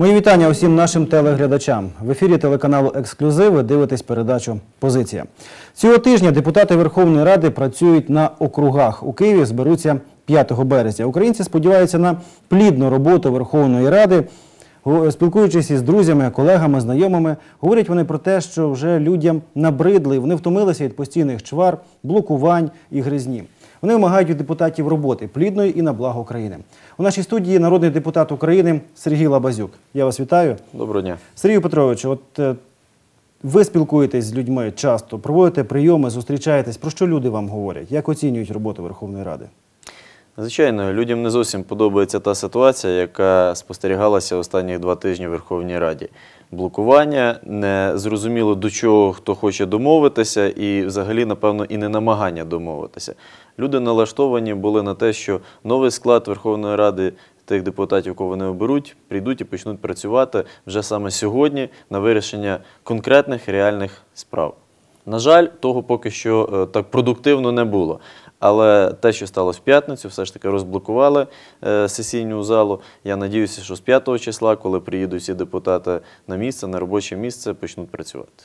Мої вітання усім нашим телеглядачам. В ефірі телеканалу Ексклюзив ви дивитесь передачу Позиція. Цього тижня депутати Верховної Ради працюють на округах. У Києві зберуться 5 березня. Українці сподіваються на плідну роботу Верховної Ради. Спілкуючись із друзями, колегами, знайомими, говорять вони про те, що вже людям набридли, вони втомилися від постійних чвар, блокувань і гризні. Вони вимагають від депутатів роботи плідної і на благо України. У нашій студії народний депутат України Сергій Лабазюк. Я вас вітаю. Доброго дня. Сергію Петровичу, от е, ви спілкуєтесь з людьми часто, проводите прийоми, зустрічаєтесь. Про що люди вам говорять? Як оцінюють роботу Верховної Ради? Звичайно, людям не зовсім подобається та ситуація, яка спостерігалася останні два тижні в Верховній Раді. Блокування, не зрозуміло до чого хто хоче домовитися, і взагалі, напевно, і не намагання домовитися. Люди налаштовані були на те, що новий склад Верховної Ради, тих депутатів, кого вони оберуть, прийдуть і почнуть працювати вже саме сьогодні на вирішення конкретних реальних справ. На жаль, того поки що е, так продуктивно не було. Але те, що сталося в п'ятницю, все ж таки розблокували е, сесійну залу. Я надіюся, що з 5 числа, коли приїдуть всі депутати на місце, на робоче місце, почнуть працювати.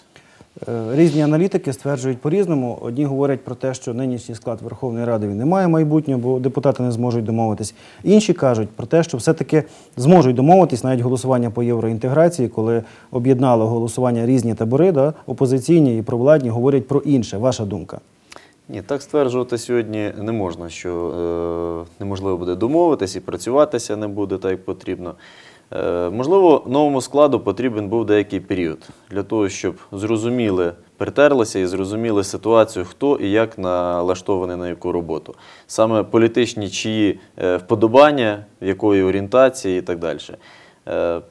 Е, Різні аналітики стверджують по-різному. Одні говорять про те, що нинішній склад Верховної Ради він не має майбутнього, бо депутати не зможуть домовитись. Інші кажуть про те, що все-таки зможуть домовитись навіть голосування по євроінтеграції, коли об'єднало голосування різні табори, да, опозиційні і провладні, говорять про інше. Ваша думка? Ні, так стверджувати сьогодні не можна, що е, неможливо буде домовитись і працюватися не буде так, як потрібно. Е, можливо, новому складу потрібен був деякий період для того, щоб зрозуміли, притерлися і зрозуміли ситуацію, хто і як налаштований на яку роботу. Саме політичні чиї е, вподобання, якої орієнтації і так далі. Е,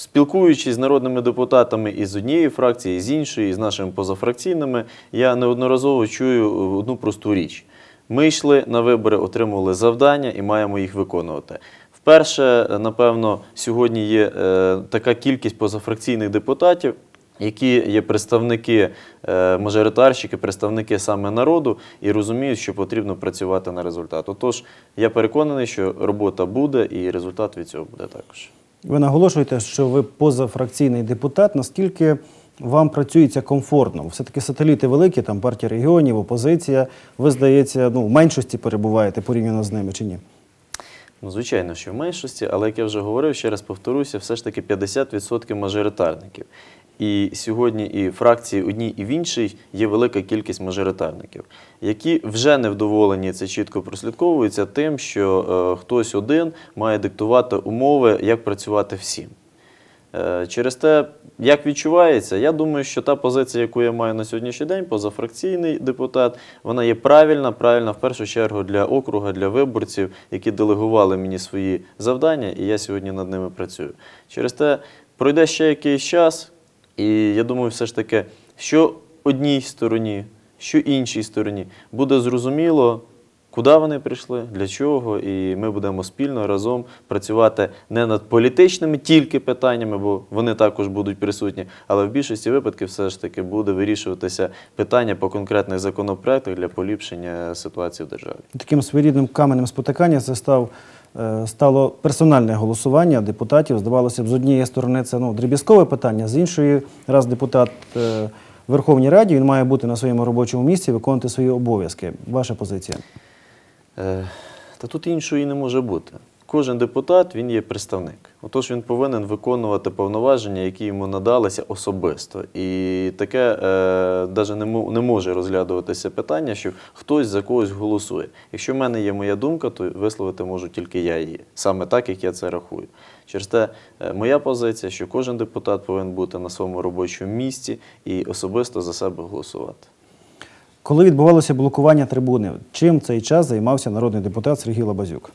Спілкуючись з народними депутатами із однієї фракції, з іншої, і з нашими позафракційними, я неодноразово чую одну просту річ. Ми йшли на вибори, отримували завдання і маємо їх виконувати. Вперше, напевно, сьогодні є е, така кількість позафракційних депутатів, які є представники е, мажоритарщики, представники саме народу і розуміють, що потрібно працювати на результат. Отож, я переконаний, що робота буде і результат від цього буде також. Ви наголошуєте, що ви позафракційний депутат. Наскільки вам працюється комфортно? Все-таки сателіти великі, там партія регіонів, опозиція. Ви, здається, ну, в меншості перебуваєте порівняно з ними чи ні? Ну, звичайно, що в меншості, але як я вже говорив, ще раз повторюся, все ж таки 50% мажоритарників. І сьогодні і фракції одній і в іншій є велика кількість мажоритарників, які вже невдоволені, це чітко прослідковується тим, що е, хтось один має диктувати умови, як працювати всім. Е, Через те, як відчувається, я думаю, що та позиція, яку я маю на сьогоднішній день, позафракційний депутат, вона є правильна, правильна в першу чергу для округа, для виборців, які делегували мені свої завдання, і я сьогодні над ними працюю. Через те пройде ще якийсь час, і я думаю, все ж таки, що одній стороні, що іншій стороні буде зрозуміло, Куди вони прийшли, для чого, і ми будемо спільно разом працювати не над політичними тільки питаннями, бо вони також будуть присутні, але в більшості випадків все ж таки буде вирішуватися питання по конкретних законопроектах для поліпшення ситуації в державі. Таким своєрідним каменем спотикання це став, стало персональне голосування депутатів. Здавалося б, з однієї сторони це ну, дріб'язкове питання, з іншої, раз депутат е, в Верховній Раді, він має бути на своєму робочому місці, виконувати свої обов'язки. Ваша позиція? Е, Та тут іншої не може бути. Кожен депутат він є представник. Отож він повинен виконувати повноваження, які йому надалися особисто. І таке е, навіть не, може розглядуватися питання, що хтось за когось голосує. Якщо в мене є моя думка, то висловити можу тільки я її, саме так, як я це рахую. Через те, е, моя позиція, що кожен депутат повинен бути на своєму робочому місці і особисто за себе голосувати. Коли відбувалося блокування трибуни, чим цей час займався народний депутат Сергій Лабазюк?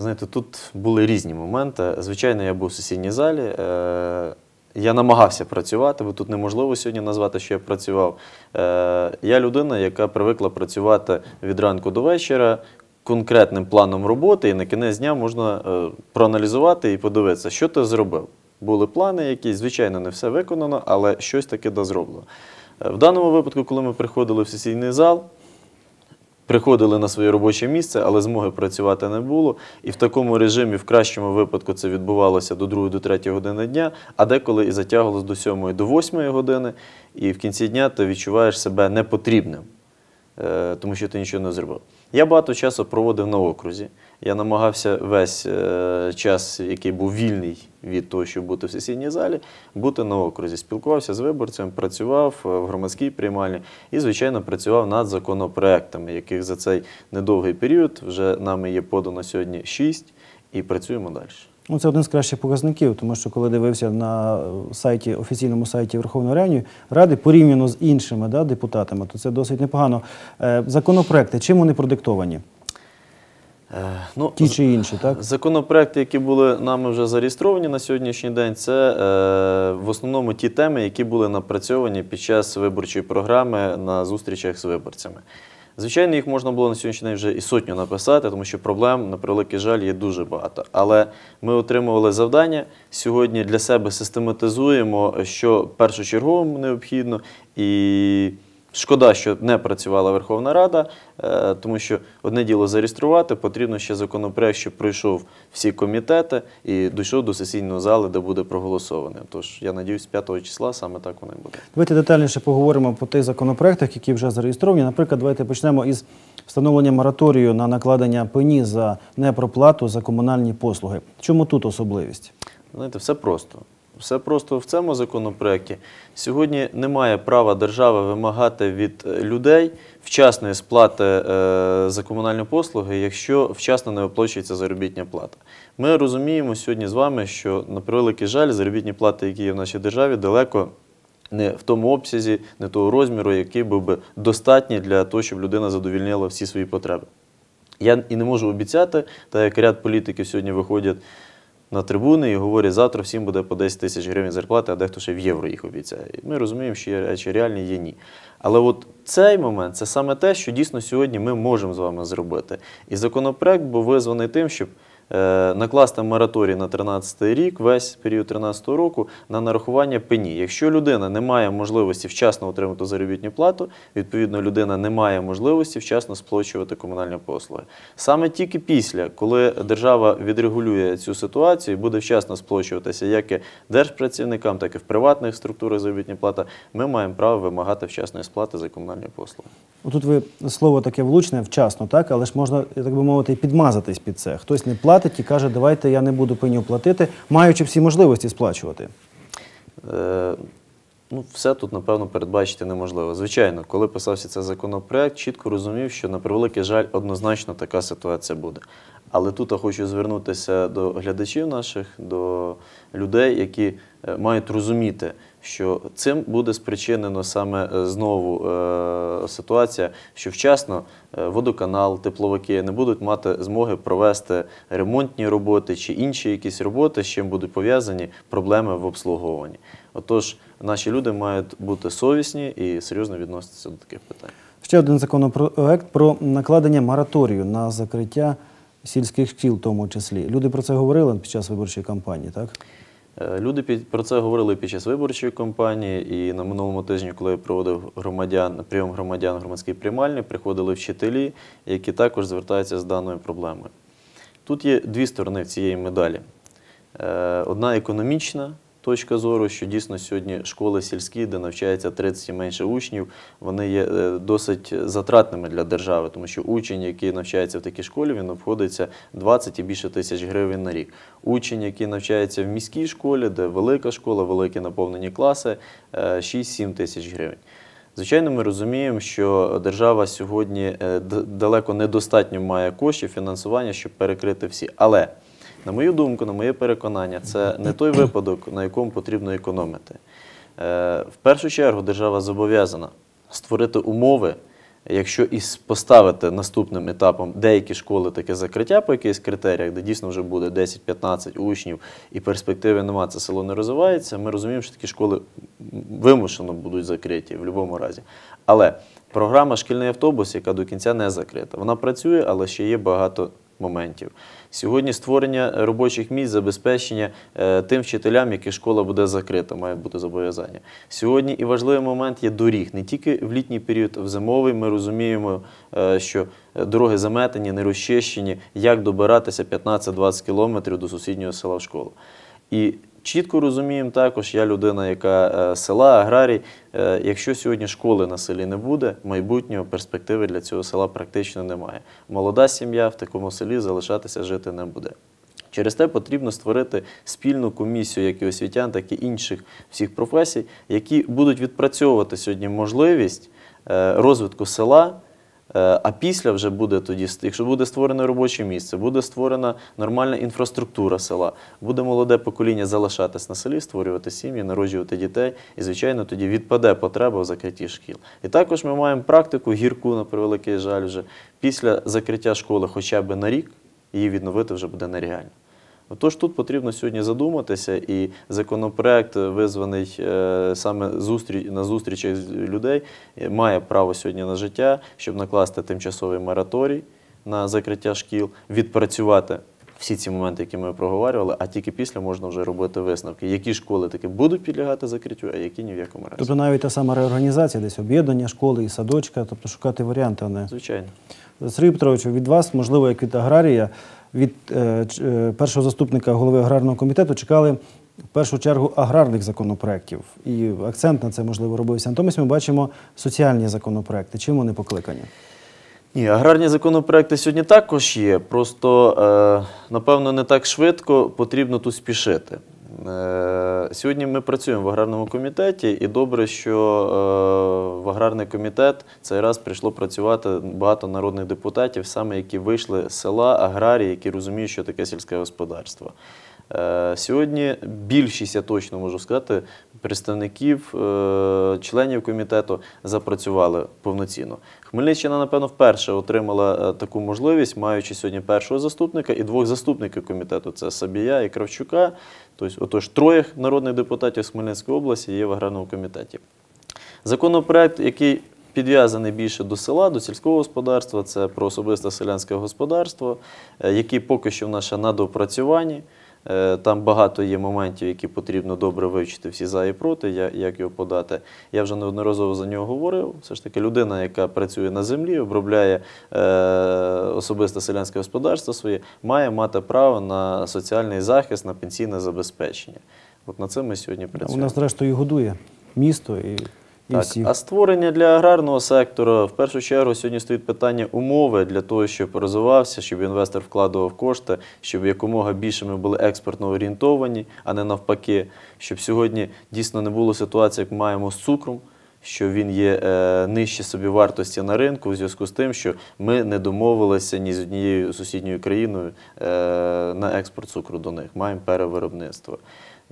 Знаєте, тут були різні моменти. Звичайно, я був в сесійній залі. Е, Я намагався працювати, бо тут неможливо сьогодні назвати, що я працював. Е, Я людина, яка привикла працювати від ранку до вечора конкретним планом роботи, і на кінець дня можна е, проаналізувати і подивитися, що ти зробив. Були плани якісь, звичайно, не все виконано, але щось таке да зроблено. Е, В даному випадку, коли ми приходили в сесійний зал, приходили на своє робоче місце, але змоги працювати не було. І в такому режимі, в кращому випадку, це відбувалося до 2 до 3 години дня, а деколи і затягувалося до 7 до 8 години. І в кінці дня ти відчуваєш себе непотрібним, е, тому що ти нічого не зробив. Я багато часу проводив на окрузі. Я намагався весь е, час, який був вільний від того, щоб бути в сесійній залі, бути на окрузі. Спілкувався з виборцями, працював е, в громадській приймальні і, звичайно, працював над законопроектами, яких за цей недовгий період вже нами є подано сьогодні шість, і працюємо далі. Ну, це один з кращих показників, тому що коли дивився на е, сайті, офіційному сайті Верховної Ради, Ради порівняно з іншими да, депутатами, то це досить непогано. Законопроекти, чим вони продиктовані? Е, ну, Ті чи інші, так? Законопроекти, які були нами вже зареєстровані на сьогоднішній день, це е, в основному ті теми, які були напрацьовані під час виборчої програми на зустрічах з виборцями. Звичайно, їх можна було на сьогоднішній день вже і сотню написати, тому що проблем, на превеликий жаль, є дуже багато. Але ми отримували завдання сьогодні для себе систематизуємо, що першочергово необхідно, і Шкода, що не працювала Верховна Рада, е, тому що одне діло зареєструвати, потрібно ще законопроект, щоб пройшов всі комітети і дійшов до сесійної зали, де буде проголосований. Тож я надіюсь, 5 числа саме так воно і буде. Давайте детальніше поговоримо по тих законопроектах, які вже зареєстровані. Наприклад, давайте почнемо із встановлення мораторію на накладення пені за непроплату за комунальні послуги. Чому тут особливість? Знаєте, все просто. Все просто в цьому законопроекті. Сьогодні немає права держави вимагати від е, людей вчасної сплати е, за комунальні послуги, якщо вчасно не виплачується заробітня плата. Ми розуміємо сьогодні з вами, що на превеликий жаль, заробітні плати, які є в нашій державі, далеко не в тому обсязі, не того розміру, який був би достатній для того, щоб людина задовільнила всі свої потреби. Я і не можу обіцяти, так як ряд політиків сьогодні виходять на трибуни і говорять, завтра всім буде по 10 тисяч гривень зарплати, а дехто ще в євро їх обіцяє. І Ми розуміємо, що є речі реальні, є ні. Але от цей момент це саме те, що дійсно сьогодні ми можемо з вами зробити. І законопроект був визваний тим, щоб накласти мораторій на 13 рік, весь період 13 року, на нарахування пені. Якщо людина не має можливості вчасно отримати заробітну плату, відповідно, людина не має можливості вчасно сплачувати комунальні послуги. Саме тільки після, коли держава відрегулює цю ситуацію, буде вчасно сплачуватися як і держпрацівникам, так і в приватних структурах заробітна плата, ми маємо право вимагати вчасної сплати за комунальні послуги. Отут ви слово таке влучне, вчасно, так, але ж можна, так би мовити, підмазатись під це. Хтось не платить і каже, давайте я не буду пеню платити, маючи всі можливості сплачувати. Е, Ну, все тут, напевно, передбачити неможливо. Звичайно, коли писався цей законопроект, чітко розумів, що на превеликий жаль, однозначно така ситуація буде. Але тут я хочу звернутися до глядачів наших, до людей, які е, мають розуміти, що цим буде спричинено саме е, знову е, ситуація, що вчасно е, водоканал, тепловики не будуть мати змоги провести ремонтні роботи чи інші якісь роботи, з чим будуть пов'язані проблеми в обслуговуванні. Отож, наші люди мають бути совісні і серйозно відноситися до таких питань. Ще один законопроект про накладення мораторію на закриття сільських шкіл, в тому числі. Люди про це говорили під час виборчої кампанії, так? Е, Люди про це говорили під час виборчої кампанії, і на минулому тижні, коли я проводив громадян, прийом громадян громадській приймальні, приходили вчителі, які також звертаються з даною проблемою. Тут є дві сторони цієї медалі. Е, Одна економічна точка зору, що дійсно сьогодні школи сільські, де навчається 30 і менше учнів, вони є е, досить затратними для держави, тому що учень, який навчається в такій школі, він обходиться 20 і більше тисяч гривень на рік. Учень, який навчається в міській школі, де велика школа, великі наповнені класи, е, 6-7 тисяч гривень. Звичайно, ми розуміємо, що держава сьогодні е, далеко недостатньо має коштів фінансування, щоб перекрити всі. Але, на мою думку, на моє переконання, це не той випадок, на якому потрібно економити. Е, В першу чергу держава зобов'язана створити умови, якщо і поставити наступним етапом деякі школи таке закриття по якихось критеріях, де дійсно вже буде 10-15 учнів і перспективи нема, це село не розвивається, ми розуміємо, що такі школи вимушено будуть закриті в будь-якому разі. Але програма Шкільний автобус, яка до кінця не закрита, вона працює, але ще є багато моментів. Сьогодні створення робочих місць, забезпечення е, тим вчителям, які школа буде закрита, має бути зобов'язання. Сьогодні і важливий момент є доріг. Не тільки в літній період, в зимовий ми розуміємо, е, що дороги заметені, не розчищені, як добиратися 15-20 кілометрів до сусіднього села в школу. І чітко розуміємо також, я людина, яка е, села, аграрій, е, якщо сьогодні школи на селі не буде, майбутнього перспективи для цього села практично немає. Молода сім'я в такому селі залишатися жити не буде. Через те потрібно створити спільну комісію, як і освітян, так і інших всіх професій, які будуть відпрацьовувати сьогодні можливість е, розвитку села. Е, А після вже буде тоді, якщо буде створене робоче місце, буде створена нормальна інфраструктура села, буде молоде покоління залишатись на селі, створювати сім'ї, народжувати дітей, і, звичайно, тоді відпаде потреба в закритті шкіл. І також ми маємо практику гірку, на превеликий жаль, вже після закриття школи хоча б на рік, її відновити вже буде нереально. Отож, тут потрібно сьогодні задуматися, і законопроект, визваний е, саме на зустрічах людей, е, має право сьогодні на життя, щоб накласти тимчасовий мораторій на закриття шкіл, відпрацювати всі ці моменти, які ми проговорювали, а тільки після можна вже робити висновки, які школи таки будуть підлягати закриттю, а які ні в якому разі. Тобто навіть та сама реорганізація, десь об'єднання школи і садочка, тобто шукати варіанти, а не Звичайно. Сергій Петрович, від вас, можливо, як від аграрія, від е, е, першого заступника голови аграрного комітету чекали в першу чергу аграрних законопроєктів. І акцент на це, можливо, робився. Натомість ми бачимо соціальні законопроекти. Чим вони покликані? Ні, аграрні законопроекти сьогодні також є. Просто, е, напевно, не так швидко потрібно тут спішити. Е, сьогодні ми працюємо в аграрному комітеті, і добре, що е, в аграрний комітет цей раз прийшло працювати багато народних депутатів, саме які вийшли з села, аграрії, які розуміють, що таке сільське господарство. Е, Сьогодні більшість, я точно можу сказати, представників, е, членів комітету запрацювали повноцінно. Хмельниччина, напевно, вперше отримала е, таку можливість, маючи сьогодні першого заступника і двох заступників комітету це Сабія і Кравчука. Тобто, отож, троє народних депутатів з Хмельницької області є в аграрному комітеті. Законопроект, який підв'язаний більше до села, до сільського господарства, це про особисте селянське господарство, е, який поки що в нас ще на доопрацюванні. Е, Там багато є моментів, які потрібно добре вивчити всі за і проти, як його подати. Я вже неодноразово за нього говорив. Все ж таки, людина, яка працює на землі, обробляє е, особисте селянське господарство своє, має мати право на соціальний захист, на пенсійне забезпечення. От над цим ми сьогодні У нас, зрештою, годує місто і Так, всіх. а створення для аграрного сектора в першу чергу сьогодні стоїть питання умови для того, щоб розвивався, щоб інвестор вкладував кошти, щоб якомога більше ми були експортно орієнтовані, а не навпаки, щоб сьогодні дійсно не було ситуації, як маємо з цукром. Що він є е, нижче собі вартості на ринку у зв'язку з тим, що ми не домовилися ні з однією сусідньою країною е, на експорт цукру до них. Маємо перевиробництво.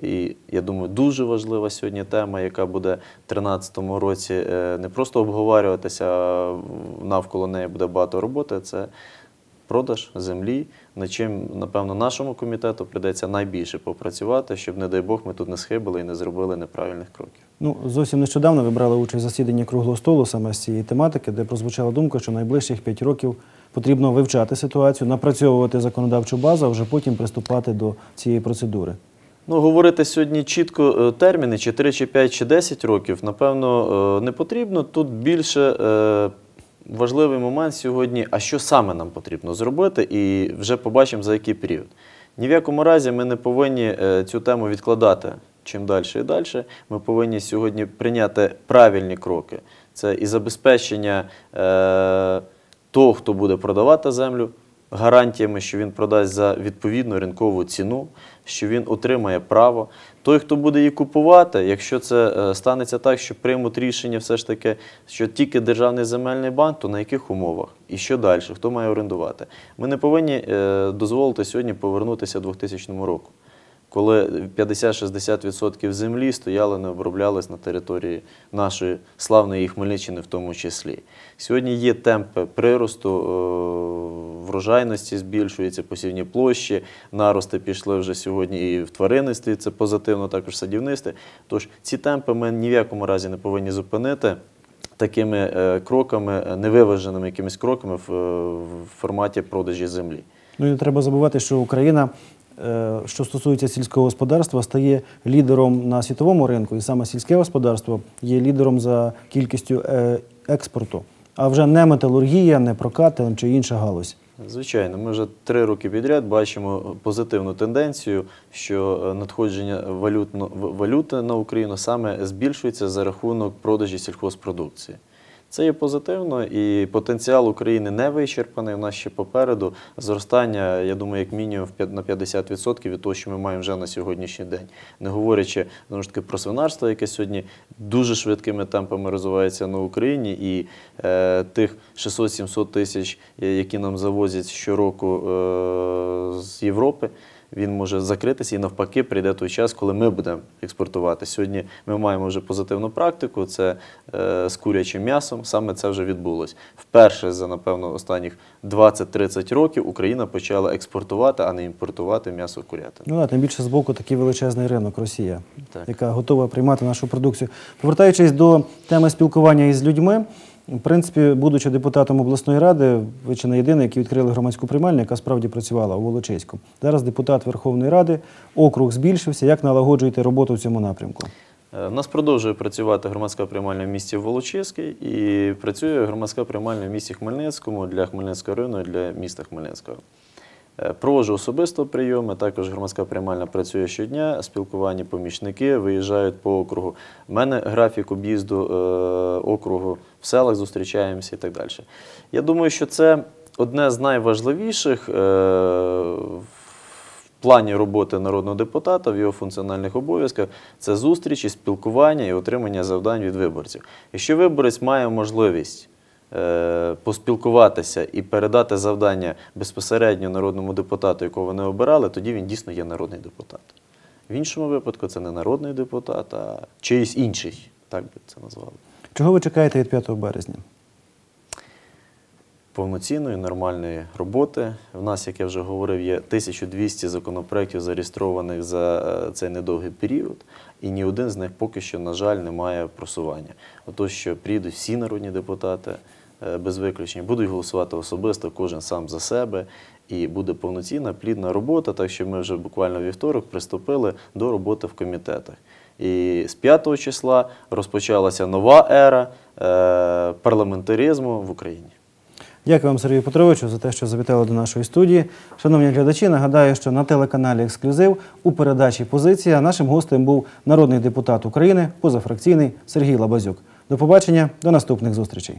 І я думаю, дуже важлива сьогодні тема, яка буде в 2013 році е, не просто обговорюватися, навколо неї буде багато роботи. Це продаж землі, над чим, напевно, нашому комітету прийдеться найбільше попрацювати, щоб, не дай Бог, ми тут не схибили і не зробили неправильних кроків. Ну, зовсім нещодавно ви брали участь в засіданні круглого столу саме з цієї тематики, де прозвучала думка, що найближчих 5 років потрібно вивчати ситуацію, напрацьовувати законодавчу базу, а вже потім приступати до цієї процедури. Ну, говорити сьогодні чітко е, терміни, чи 3, чи 5, чи 10 років, напевно, е, не потрібно. Тут більше е, важливий момент сьогодні, а що саме нам потрібно зробити, і вже побачимо за який період. Ні в якому разі ми не повинні цю тему відкладати чим далі і далі. Ми повинні сьогодні прийняти правильні кроки. Це і забезпечення того, хто буде продавати землю, гарантіями, що він продасть за відповідну ринкову ціну, що він отримає право. Той, хто буде її купувати, якщо це е, станеться так, що приймуть рішення все ж таки, що тільки державний земельний банк, то на яких умовах? І що далі? Хто має орендувати? Ми не повинні е, дозволити сьогодні повернутися 2000 року. Коли 50-60% землі стояли, не оброблялись на території нашої славної Хмельниччини в тому числі. Сьогодні є темпи приросту, е, врожайності збільшується, посівні площі, нарости пішли вже сьогодні і в тваринництві, це позитивно, також садівництві. Тож ці темпи ми ні в якому разі не повинні зупинити такими е, кроками, е, невиваженими якимись кроками в, е, в форматі продажі землі. Ну і не треба забувати, що Україна, що стосується сільського господарства, стає лідером на світовому ринку, і саме сільське господарство є лідером за кількістю експорту, а вже не металургія, не прокат чи інша галузь. Звичайно, ми вже три роки підряд бачимо позитивну тенденцію, що е, надходження валютно-валюти на Україну саме збільшується за рахунок продажі сільхозпродукції. Це є позитивно, і потенціал України не вичерпаний. У нас ще попереду зростання, я думаю, як мінімум на 50% від того, що ми маємо вже на сьогоднішній день. Не говорячи знову ж таки про свинарство, яке сьогодні дуже швидкими темпами розвивається на Україні, і е, тих 600-700 тисяч, е, які нам завозять щороку е, з Європи. Він може закритися і навпаки прийде той час, коли ми будемо експортувати. Сьогодні ми маємо вже позитивну практику. Це е, з курячим м'ясом. Саме це вже відбулось. Вперше за напевно останніх 20-30 років Україна почала експортувати, а не імпортувати м'ясо курятини. Ну, а тим більше з боку такий величезний ринок Росія, Так. яка готова приймати нашу продукцію. Повертаючись до теми спілкування із людьми, в принципі, будучи депутатом обласної ради, ви чи не єдиний, який відкрили громадську приймальню, яка справді працювала у Волочиську. Зараз депутат Верховної Ради, округ збільшився. Як налагоджуєте роботу в цьому напрямку? Е, У нас продовжує працювати громадська приймальня в місті Волочиський і працює громадська приймальня в місті Хмельницькому для Хмельницького району і для міста Хмельницького. Е, Проводжу особисто прийоми, також громадська приймальня працює щодня, спілкування помічники виїжджають по округу. У мене графік об'їзду е, округу в селах зустрічаємося і так далі. Я думаю, що це одне з найважливіших е, в плані роботи народного депутата в його функціональних обов'язках це зустрічі, спілкування і отримання завдань від виборців. Якщо виборець має можливість поспілкуватися і передати завдання безпосередньо народному депутату, якого вони обирали, тоді він дійсно є народний депутат. В іншому випадку це не народний депутат, а чиїсь інший, так би це назвали. Чого ви чекаєте від 5 березня? повноцінної, нормальної роботи. В нас, як я вже говорив, є 1200 законопроєктів зареєстрованих за е, цей недовгий період, і ні один з них поки що, на жаль, не має просування. Отож, що прийдуть всі народні депутати е, без виключення, будуть голосувати особисто, кожен сам за себе, і буде повноцінна, плідна робота. Так що ми вже буквально вівторок приступили до роботи в комітетах. І з 5 числа розпочалася нова ера е, парламентаризму в Україні. Дякую вам, Сергію Петровичу, за те, що завітали до нашої студії. Шановні глядачі, нагадаю, що на телеканалі Ексклюзив у передачі Позиція нашим гостем був народний депутат України, позафракційний Сергій Лабазюк. До побачення, до наступних зустрічей.